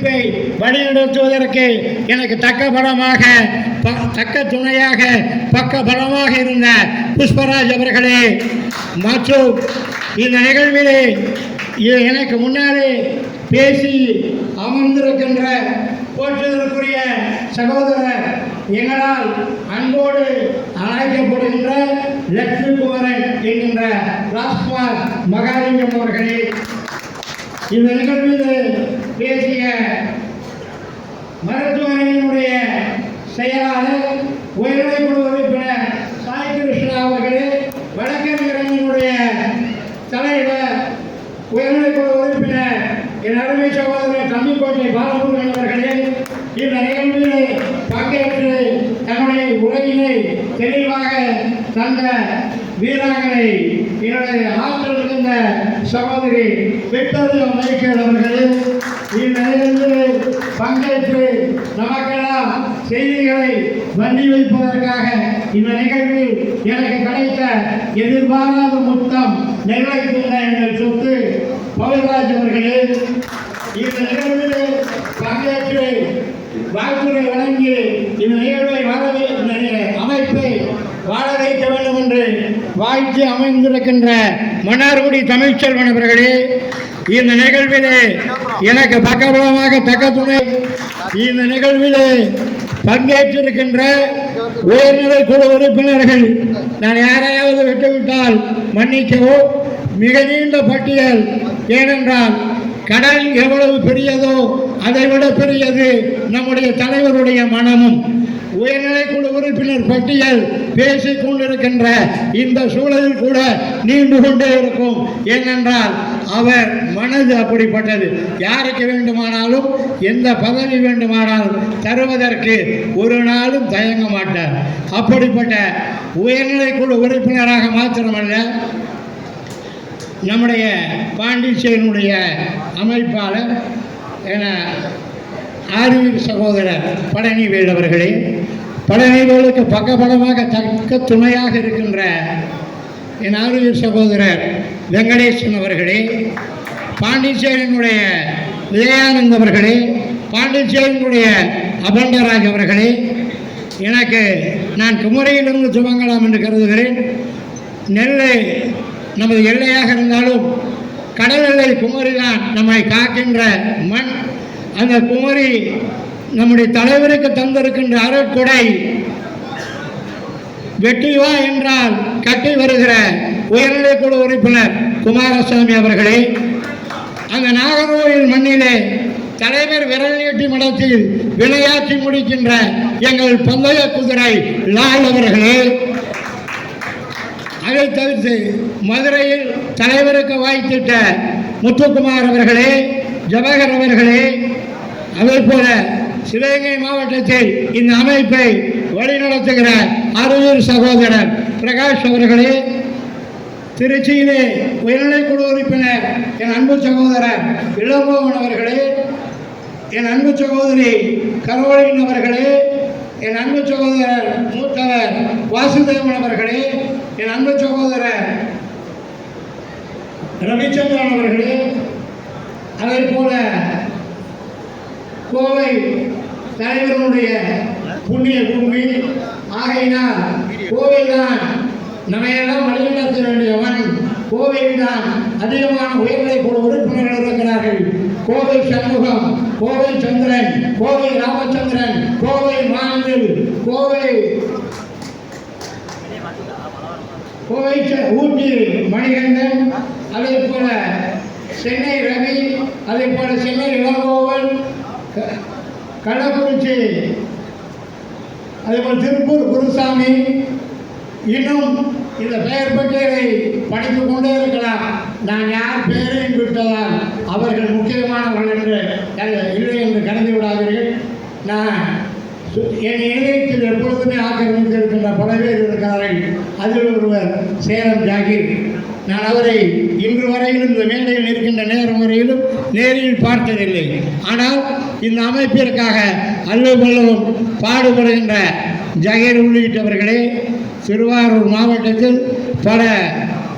அமைப்பை வழிநடத்துவதற்கு எனக்கு தக்க பலமாக ப- தக்க துணையாக பக்க பலமாக இருந்த புஷ்பராஜ் அவர்களே மற்றும் இந்த நிகழ்விலே எனக்கு முன்னாலே பேசி அமர்ந்திருக்கின்ற போற்றுதற்குரிய சகோதரர் எங்களால் அன்போடு அழைக்கப்படுகின்ற லட்சுமி குமரன் என்கின்ற ராஜ்குமார் மகாலிங்கம் அவர்களே. இந்த நிகழ்வில் பேசிய மருத்துவமனையினுடைய செயலாளர் உயர்நிலைக்குழு உறுப்பினர் சாய் கிருஷ்ணா அவர்களே வழக்கறிஞரனுடைய தலைவர் உயர்நிலைக்குழு உறுப்பினர் என் அருமை சகோதரர் தம்பிக்கோட்டை பாலமுருகன் அவர்களே இந்த நிகழ்வில் பங்கேற்று தன்னுடைய உரையினை தெளிவாக தந்த வீராங்கனை என்னுடைய ஆற்றல் இருந்த சகோதரி விக்டோரியா மைக்கேல் அவர்களே இந்த நிகழ்வில் பங்கேற்று நமக்கெல்லாம் செய்திகளை வண்டி வைப்பதற்காக இந்த நிகழ்வில் எனக்கு கிடைத்த எதிர்பாராத முத்தம் நிறைவேற்றுகின்ற எங்கள் சொத்து பவுல்ராஜ் அவர்களே. இந்த நிகழ்வில் பங்கேற்று வாழ்த்துறை வழங்கி இந்த நிகழ்வை வாழ அமைப்பை வாழ வைக்க வேண்டும் என்று வாழ்த்து அமைந்திருக்கின்ற மன்னார்குடி தமிழ்ச்செல்வன் அவர்களே இந்த நிகழ்விலே எனக்கு பக்கபலமாக தக்க துணை. இந்த நிகழ்விலே பங்கேற்றிருக்கின்ற உயர்நிலை குழு உறுப்பினர்கள் நான் யாரையாவது விட்டுவிட்டால் மன்னிக்கவும் மிக நீண்ட பட்டியல். ஏனென்றால் கடல் எவ்வளவு பெரியதோ அதை விட பெரியது நம்முடைய தலைவருடைய மனமும். உயர்நிலைக்குழு உறுப்பினர் பட்டியல் பேசிக் கொண்டிருக்கின்ற இந்த சூழலில் கூட நீண்டு கொண்டே இருக்கும். ஏனென்றால் அவர் மனது அப்படிப்பட்டது. யாருக்கு வேண்டுமானாலும் எந்த பதவி வேண்டுமானாலும் தருவதற்கு ஒரு நாளும் தயங்க மாட்டார். அப்படிப்பட்ட உயர்நிலைக்குழு உறுப்பினராக மாத்திரமல்ல நம்முடைய பாண்டிச்சேரியினுடைய அமைப்பாளர் என ஆர்வீர் சகோதரர் பழனிவேல் அவர்களே பழனிவேலுக்கு பக்கபலமாக தக்க துணையாக இருக்கின்ற என் ஆர்வீர் சகோதரர் வெங்கடேசன் அவர்களே பாண்டிச்சேரியனுடைய விஜயானந்த் அவர்களே பாண்டிச்சேரியனுடைய அபண்டராஜ் அவர்களே எனக்கு நான் குமரியிலிருந்து துவங்கலாம் என்று கருதுகிறேன். நெல்லை நமது எல்லையாக இருந்தாலும் கடல் எல்லை குமரி தான் நம்மை காக்கின்ற மண் அந்த குமரி நம்முடைய தலைவருக்கு தந்திருக்கின்ற அருட்கொடை வெட்டி வா என்றால் கட்டி வருகிற உயர்நிலைக்குழு உறுப்பினர் குமாரசாமி அவர்களே அந்த நாகர்கோவில் மண்ணிலே தலைவர் விரல் நீட்டி மடத்தில் விளையாட்டி முடிக்கின்ற எங்கள் பந்தய குதிரை லால் அவர்களே அதை தவிர்த்து மதுரையில் தலைவருக்கு வாய்த்திட்ட முத்துக்குமார் அவர்களே ஜவஹர் அவர்களே அதே போல சிவகங்கை மாவட்டத்தில் இந்த அமைப்பை வழிநடத்துகிற அருவூர் சகோதரர் பிரகாஷ் அவர்களே. திருச்சியிலே உயர்நிலைக்குழு உறுப்பினர் என் அன்பு சகோதரர் இளங்கோவன் அவர்களே என் அன்பு சகோதரி கரோலின் அவர்களே என் அன்பு சகோதரர் மூத்தவர் வாசுதேவன் அவர்களே என் அன்பு சகோதரர் ரவிச்சந்திரன் அவர்களே. அதே போல கோவை தலைவர்களுடைய புண்ணிய பூமி. ஆகையினால் கோவை தான் நம்மையெல்லாம் வழிநடத்த வேண்டியவன். கோவையில் தான் அதிகமான உயர்நிலை குழு உறுப்பினர்கள் இருக்கிறார்கள். கோவை சண்முகம் கோவை சந்திரன் கோவை ராமச்சந்திரன் கோவை மாநில் கோவை கோவை ஊட்டி மணிகண்டன் அதே போல சென்னை ரவி அதே போல சென்னை இளங்கோவன் கள்ளக்குறிச்சி. அதேபோல் திருப்பூர் குருசாமி. இன்னும் இந்த பெயர் பட்டியலை படித்துக் கொண்டே இருக்கலாம். நான் யார் பெயரையும் விட்டதால் அவர்கள் முக்கியமானவர்கள் என்று இல்லை என்று கருதி விடாதீர்கள். நான் சு- என் இணையத்தில் எப்பொழுதுமே ஆக்கிரமித்திருக்கின்ற பல பேர் இருக்கிறார்கள். அதில் ஒருவர் சேலம் ஜாகிர். நான் அவரை இன்று வரையிலும் இந்த மேடையில் இருக்கின்ற நேரம் வரையிலும் நேரில் பார்த்ததில்லை. ஆனால் இந்த அமைப்பிற்காக அல்லுபல்லவும் பாடுபடுகின்ற ஜகீர் உள்ளிட்டவர்களே திருவாரூர் மாவட்டத்தில் பல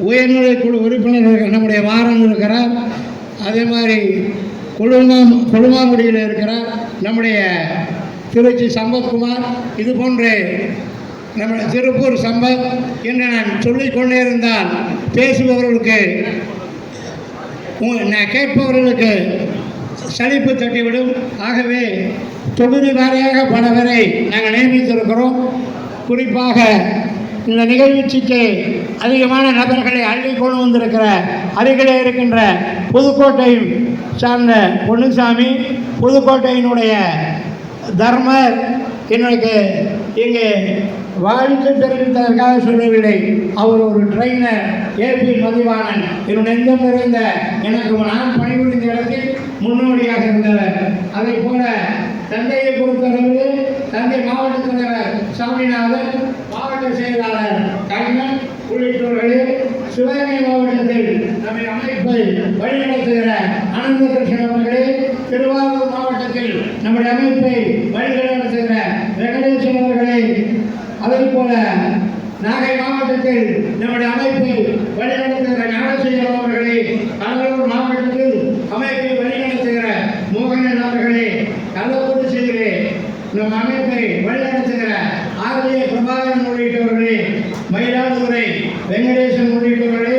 உயர்நிலை குழு உறுப்பினர்கள் நம்முடைய மாறன் இருக்கிறார். அதே மாதிரி கொழுமாம் கொழுமாங்குடியில் இருக்கிறார் நம்முடைய திருச்சி சம்பத்குமார். இது போன்று நம்ம திருப்பூர் சம்பத் என்று நான் சொல்லிக் கொண்டே இருந்தால் பேசுபவர்களுக்கு நான் கேட்பவர்களுக்கு சலிப்பு தட்டிவிடும். ஆகவே தொகுதி வாரியாக பலவரை நாங்கள் நியமித்திருக்கிறோம். குறிப்பாக இந்த நிகழ்ச்சிக்கு அதிகமான நபர்களை அள்ளி கொண்டு வந்திருக்கிற அருகிலே இருக்கின்ற புதுக்கோட்டை சார்ந்த பொன்னுசாமி புதுக்கோட்டையினுடைய தர்மர் எனக்கு இங்கே வாழ்த்து தெரிவித்ததற்காக சொல்லவில்லை. அவர் ஒரு ட்ரெயினர் ஏபி மதிவாணன். என்னுடைய நெஞ்சம் நிறைந்த எனக்கு நான் பணிபுரிந்த இடத்தில் முன்னோடியாக இருந்தவர். அதை போல தந்தையை பொறுத்தளவு தந்தை மாவட்ட தலைவர் சாமிநாதன் மாவட்ட செயலாளர் கண்ணன் உள்ளிட்டவர்களே சிவகங்கை மாவட்டத்தில் நம்மை அமைப்பை வழிநடத்துகிற அனந்த கிருஷ்ணன் அவர்களே திருவாரூர் மாவட்டத்தில் நம்முடைய அமைப்பை வழிநடத்துகிற வெங்கடேசன் அவர்களே அதே போல நாகை மாவட்டத்தில் நம்முடைய அமைப்பு வழிநடத்துகிற ஞானசேகர் அவர்களே கடலூர் மாவட்டத்தில் அமைப்பை வழிநடத்துகிற மோகனன் அவர்களே கள்ளக்குறிச்சியிலே நம் அமைப்பை வழிநடத்துகிற ஆர்ஏ பிரபாகரன் உள்ளிட்டவர்களே மயிலாடுதுறை வெங்கடேசன் உள்ளிட்டவர்களே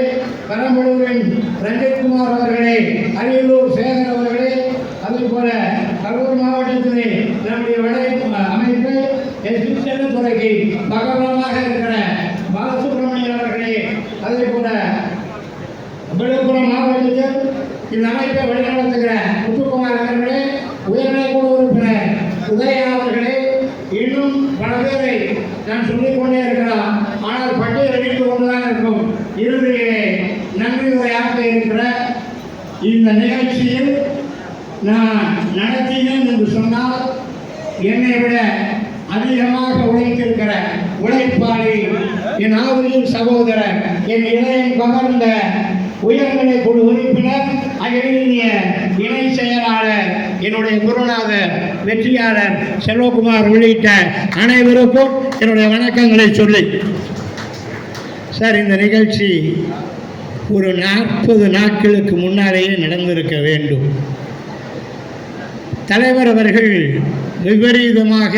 பெரம்பலூரின் ரஞ்சித்குமார் அவர்களே அரியலூர் சேகர் அவர்களே அதே போல கரூர் மாவட்டத்திலே நம்முடைய வடை அமைப்பு எஸ் செல்லத்துறைக்கு இருக்கிற பாலசுப்ரமணியன் அவர்களே அதே போல விழுப்புரம் மாவட்டத்தில் இந்த அமைப்பை வழிநடத்துகிற முத்துக்குமார் அவர்களே உயர்நிலை குழு உறுப்பினர் உதயா அவர்களே இன்னும் பல பேரை நான் சொல்லிக் கொண்டே இருக்கலாம். ஆனால் பட்டியல் அடித்துக் கொண்டுதான் இருக்கும். இறுதியிலே நன்றி உரையாக இருக்கிற இந்த நிகழ்ச்சியில் நான் நடத்தினேன் என்று சொன்னால் என்னை விட அதிகமாக உழைத்திருக்கிற உழைப்பாளி என் ஆவியின் சகோதரர் என் இளையன் பகர்ந்த உயர்நிலை குழு உறுப்பினர் அகிலிய இணை செயலாளர் என்னுடைய குருநாதர் வெற்றியாளர் செல்வகுமார் உள்ளிட்ட அனைவருக்கும் என்னுடைய வணக்கங்களை சொல்லி. சார் இந்த நிகழ்ச்சி ஒரு நாற்பது நாட்களுக்கு முன்னாலேயே நடந்திருக்க வேண்டும். தலைவர் அவர்கள் விபரீதமாக